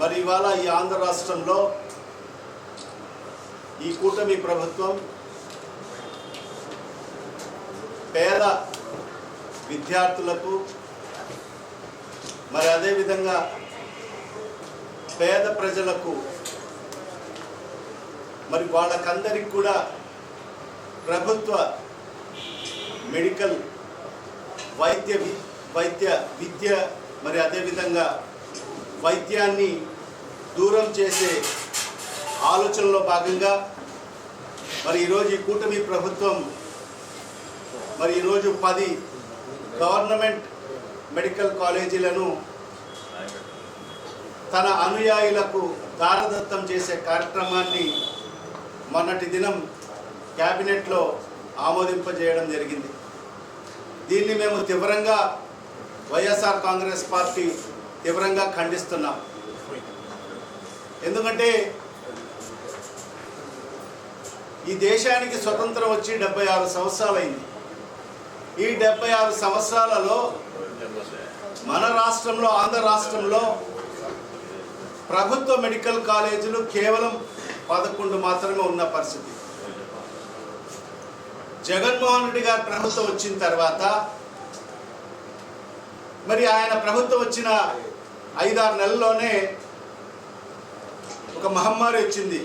మరి ఇవాళ ఈ ఆంధ్ర రాష్ట్రంలో ఈ కూటమి ప్రభుత్వం పేద విద్యార్థులకు మరి అదేవిధంగా పేద ప్రజలకు మరి వాళ్ళకందరికి కూడా ప్రభుత్వ మెడికల్ వైద్య వి- వైద్య విద్య మరి అదేవిధంగా వైద్యాన్ని దూరం చేసే ఆలోచనలో భాగంగా మరి ఈరోజు ఈ కూటమి ప్రభుత్వం మరి ఈరోజు పది గవర్నమెంట్ మెడికల్ కాలేజీలను తన అనుయాయులకు దారదత్తం చేసే కార్యక్రమాన్ని మొన్నటి దినం క్యాబినెట్లో ఆమోదింపజేయడం జరిగింది. దీన్ని మేము తీవ్రంగా వైఎస్ఆర్ కాంగ్రెస్ పార్టీ తీవ్రంగా ఖండిస్తున్నాం. ఎందుకంటే ఈ దేశానికి స్వతంత్రం వచ్చి డెబ్బై ఆరు సంవత్సరాలైంది. ఈ డెబ్బై ఆరు సంవత్సరాలలో మన రాష్ట్రంలో ఆంధ్ర రాష్ట్రంలో ప్రభుత్వ మెడికల్ కాలేజీలు కేవలం పదకొండు మాత్రమే ఉన్న పరిస్థితి. జగన్మోహన్ రెడ్డి గారి ప్రభుత్వం వచ్చిన తర్వాత మరి ఆయన ప్రభుత్వం వచ్చిన ఐదారు నెలల్లోనే ఒక మహమ్మారి వచ్చింది.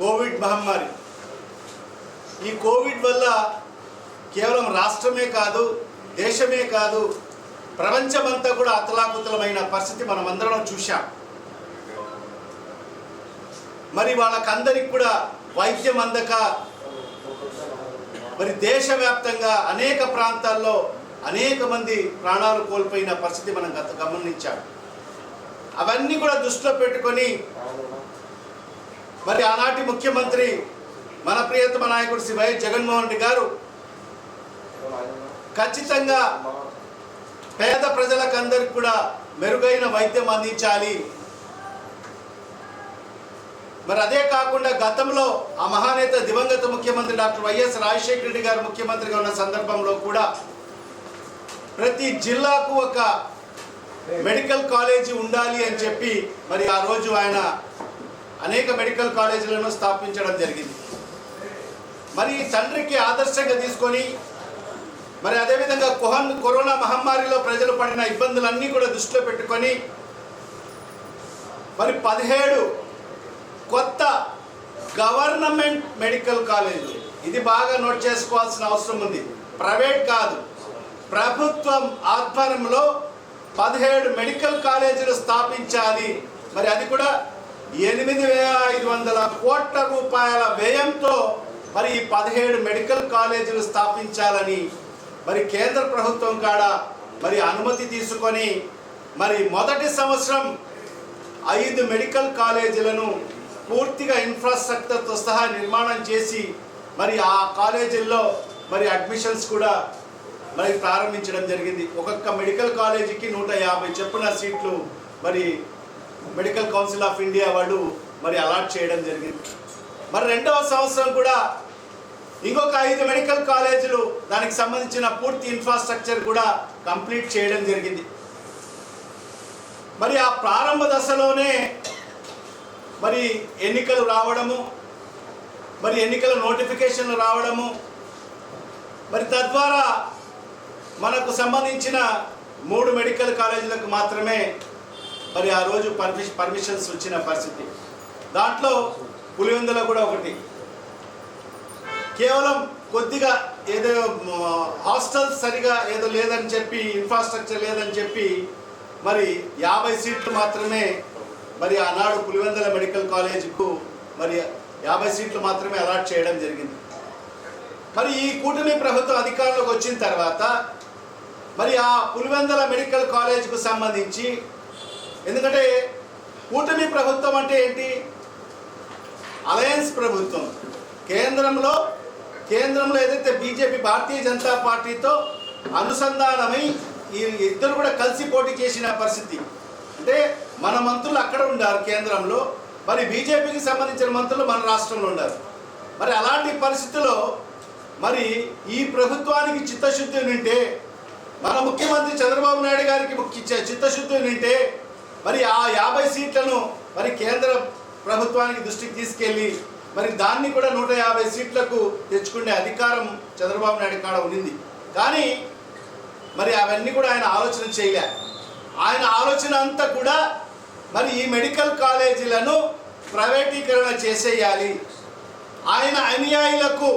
కోవిడ్ మహమ్మారి. ఈ కోవిడ్ వల్ల కేవలం రాష్ట్రమే కాదు దేశమే కాదు ప్రపంచమంతా కూడా అతలాకుతలమైన పరిస్థితి మనం అందరం చూశాం. మరి వాళ్ళకందరికి కూడా వైద్యం అందక మరి దేశవ్యాప్తంగా అనేక ప్రాంతాల్లో అనేక మంది ప్రాణాలు కోల్పోయిన పరిస్థితి మనం గత గమనించాం. అవన్నీ కూడా దృష్టిలో పెట్టుకొని మరి ఆనాటి ముఖ్యమంత్రి మన ప్రియతమ నాయకుడు శ్రీ వైఎస్ జగన్మోహన్ రెడ్డి గారు ఖచ్చితంగా పేద ప్రజలకందరికి కూడా మెరుగైన వైద్యం అందించాలి. మరి అదే కాకుండా గతంలో ఆ మహానేత దివంగత ముఖ్యమంత్రి డాక్టర్ వైఎస్ రాజశేఖర రెడ్డి గారు ముఖ్యమంత్రిగా ఉన్న సందర్భంలో కూడా ప్రతి జిల్లాకు ఒక మెడికల్ కాలేజీ ఉండాలి అని చెప్పి మరి ఆ రోజు ఆయన అనేక మెడికల్ కాలేజీలను స్థాపించడం జరిగింది. మరి తండ్రికి ఆదర్శంగా తీసుకొని మరి అదేవిధంగా కుహన్ కరోనా మహమ్మారిలో ప్రజలు పడిన ఇబ్బందులన్నీ కూడా దృష్టిలో పెట్టుకొని మరి పదిహేడు కొత్త గవర్నమెంట్ మెడికల్ కాలేజీలు. ఇది బాగా నోట్ చేసుకోవాల్సిన అవసరం ఉంది. ప్రైవేట్ కాదు. ప్రభుత్వం ఆధ్వర్యంలో పదిహేడు మెడికల్ కాలేజీలు స్థాపించాలి. మరి అది కూడా ఎనిమిది వేల ఐదు వందల కోట్ల రూపాయల వ్యయంతో మరి ఈ పదిహేడు మెడికల్ కాలేజీలు స్థాపించాలని మరి కేంద్ర ప్రభుత్వం కాడ మరి అనుమతి తీసుకొని మరి మొదటి సంవత్సరం ఐదు మెడికల్ కాలేజీలను పూర్తిగా ఇన్ఫ్రాస్ట్రక్చర్తో సహా నిర్మాణం చేసి మరి ఆ కాలేజీల్లో మరి అడ్మిషన్స్ కూడా మరి ప్రారంభించడం జరిగింది. ఒక్కొక్క మెడికల్ కాలేజీకి నూట యాభై చొప్పున సీట్లు మరి మెడికల్ కౌన్సిల్ ఆఫ్ ఇండియా వాళ్ళు మరి అలాట్ చేయడం జరిగింది. మరి రెండవ సంవత్సరం కూడా ఇంకొక ఐదు మెడికల్ కాలేజీలు దానికి సంబంధించిన పూర్తి ఇన్ఫ్రాస్ట్రక్చర్ కూడా కంప్లీట్ చేయడం జరిగింది. మరి ఆ ప్రారంభ దశలోనే మరి ఎన్నికలు రావడము మరి ఎన్నికల నోటిఫికేషన్లు రావడము మరి తద్వారా మనకు సంబంధించిన మూడు మెడికల్ కాలేజీలకు మాత్రమే మరి ఆ రోజు పర్మిషన్ పర్మిషన్స్ వచ్చిన పరిస్థితి. దాంట్లో పులివెందుల కూడా ఒకటి. కేవలం కొద్దిగా ఏదో హాస్టల్ సరిగా ఏదో లేదని చెప్పి ఇన్ఫ్రాస్ట్రక్చర్ లేదని చెప్పి మరి యాభై సీట్లు మాత్రమే మరి ఆనాడు పులివెందుల మెడికల్ కాలేజీకు మరి యాభై సీట్లు మాత్రమే అలాట్ చేయడం జరిగింది. మరి ఈ కూటమి ప్రభుత్వం అధికారంలోకి వచ్చిన తర్వాత మరి ఆ పులివెందల మెడికల్ కాలేజ్కు సంబంధించి ఎందుకంటే కూటమి ప్రభుత్వం అంటే ఏంటి? అలయన్స్ ప్రభుత్వం. కేంద్రంలో కేంద్రంలో ఏదైతే బీజేపీ భారతీయ జనతా పార్టీతో అనుసంధానమై ఈ ఇద్దరు కూడా కలిసి పోటీ చేసిన పరిస్థితి. అంటే మన మంత్రులు అక్కడ ఉండారు కేంద్రంలో మరి బీజేపీకి సంబంధించిన మంత్రులు మన రాష్ట్రంలో ఉన్నారు. మరి అలాంటి పరిస్థితిలో మరి ఈ ప్రభుత్వానికి చిత్తశుద్ధి ఉంటే మన ముఖ్యమంత్రి చంద్రబాబు నాయుడు గారికి ముఖ్య చిత్తశుద్ధి ఉంటే మరి ఆ యాభై సీట్లను మరి కేంద్ర ప్రభుత్వానికి దృష్టికి తీసుకెళ్ళి మరి దాన్ని కూడా నూట యాభై సీట్లకు తెచ్చుకునే అధికారం చంద్రబాబు నాయుడు కాడ ఉంది కానీ మరి అవన్నీ కూడా ఆయన ఆలోచన చేయలే. ఆయన ఆలోచన అంతా కూడా మరి ఈ మెడికల్ కాలేజీలను ప్రైవేటీకరణ చేసేయాలి. ఆయన అనుయాయులకు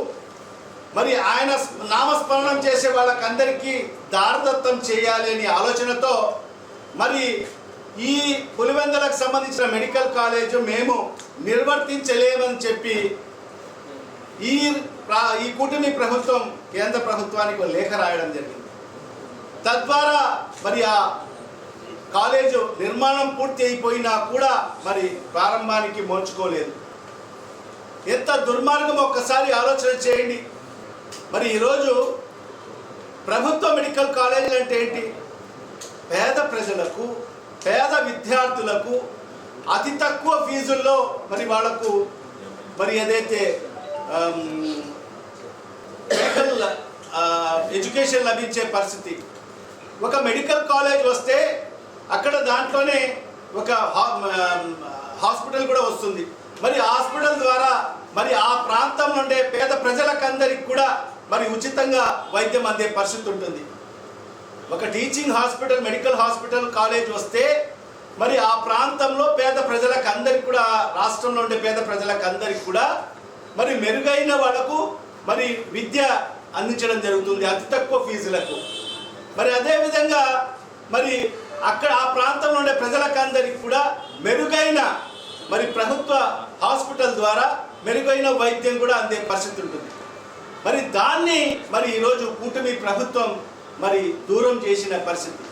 మరి ఆయన నామస్మరణం చేసే వాళ్ళకందరికీ దారదత్తం చేయాలి అనే ఆలోచనతో మరి ఈ పులివెందలకు సంబంధించిన మెడికల్ కాలేజ్ మేము నిర్వర్తించలేమని చెప్పి ఈ ఈ కూటమి ప్రభుత్వం కేంద్ర ప్రభుత్వానికి ఒక లేఖ రాయడం జరిగింది. తద్వారా మరి ఆ కాలేజు నిర్మాణం పూర్తి అయిపోయినా కూడా మరి ప్రారంభానికి మోచుకోలేదు. ఎంత దుర్మార్గం ఒక్కసారి ఆలోచన చేయండి. మరి ఈరోజు ప్రభుత్వ మెడికల్ కాలేజీలు అంటే ఏంటి? పేద ప్రజలకు పేద విద్యార్థులకు అతి తక్కువ ఫీజుల్లో మరి వాళ్ళకు మరి ఏదైతే మెడికల్ ఎడ్యుకేషన్ లభించే పరిస్థితి. ఒక మెడికల్ కాలేజ్ వస్తే అక్కడ దాంట్లోనే ఒక హాస్పిటల్ కూడా వస్తుంది. మరి హాస్పిటల్ ద్వారా మరి ఆ ప్రాంతం నుండే పేద ప్రజలకందరికి కూడా మరి ఉచితంగా వైద్యం అందే పరిస్థితి ఉంటుంది. ఒక teaching hospital medical hospital college వస్తే మరి ఆ ప్రాంతంలో పేద ప్రజలకు అందరికి కూడా రాష్ట్రంలో ఉండే పేద ప్రజలకు అందరికి కూడా మరి మెరుగైన వాళ్ళకు మరి విద్య అందించడం జరుగుతుంది అతి తక్కువ ఫీజులకు. మరి అదేవిధంగా మరి అక్కడ ఆ ప్రాంతంలో ఉండే ప్రజలకు అందరికి కూడా మెరుగైన మరి ప్రభుత్వ హాస్పిటల్ ద్వారా మెరుగైన వైద్యం కూడా అందే పరిస్థితి ఉంటుంది. మరి దాన్ని మరి ఈరోజు కూటమి ప్రభుత్వం మరి దూరం చేసిన పరిస్థితి.